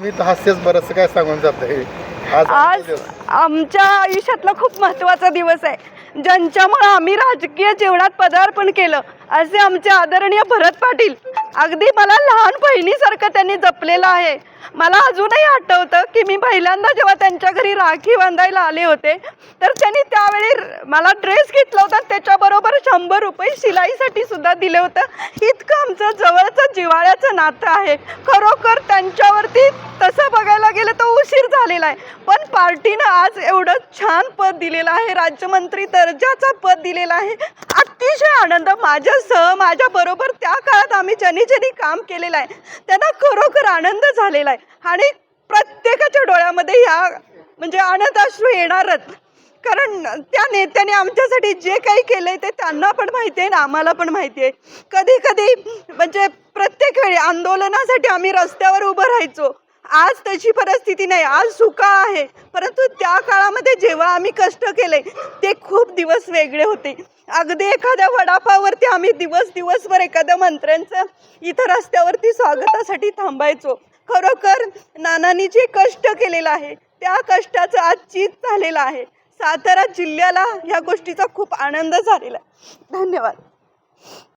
मी तर हास्यच बरंच काय सांगून जात आहे. आज आज आमच्या आयुष्यातला खूप महत्त्वाचा दिवस आहे. ज्यांच्यामुळे आम्ही राजकीय जीवनात पदार्पण केलं असे आमचे आदरणीय भरत पाटील. अगदी मला लहान बहिणीसारखं त्यांनी जपलेलं आहे. मला अजूनही आठवतं की मी पहिल्यांदा जेव्हा त्यांच्या घरी राखी बांधायला आले होते तर त्यांनी त्यावेळी मला ड्रेस घेतला होता. त्याच्याबरोबर शंभर रुपये शिलाईसाठी सुद्धा दिले होतं. इतकं आमचं जवळचं जिव्हाळ्याचं नातं आहे. खरोखर त्यांच्यावरती तसं बघायला गेलं तर उशीर झालेला आहे. पण पार्टीनं आज एवढं छान पद दिलेलं आहे. राज्यमंत्री दर्जाचा पद दिलेला आहे. अतिशय आनंद माझ्यासह माझ्याबरोबर त्या काळात आम्ही ज्यांनी ज्यांनी काम केलेलं आहे त्यांना खरोखर आनंद झालेला आहे. आणि प्रत्येकाच्या डोळ्यामध्ये ह्या म्हणजे आनंद अश्रू येणारच. कारण त्या नेत्याने आमच्यासाठी जे काही केलंय ते त्यांना पण माहिती आहे आणि आम्हाला पण माहिती आहे. कधी कधी म्हणजे प्रत्येक वेळी आंदोलनासाठी आम्ही रस्त्यावर उभं राहायचो. आज तशी परिस्थिती नाही. आज सुका आहे. परंतु त्या काळामध्ये जेव्हा आम्ही कष्ट केले ते खूप दिवस वेगळे होते. अगदी एखाद्या वडापावरती आम्ही दिवस दिवसभर एखाद्या मंत्र्यांचं इथं रस्त्यावरती स्वागतासाठी थांबायचो. खरोखर नानांनी जे कष्ट केलेलं आहे त्या कष्टाचं आज चीज झालेलं आहे. सातारा जिल्ह्याला ह्या गोष्टीचा खूप आनंद झालेला आहे. धन्यवाद.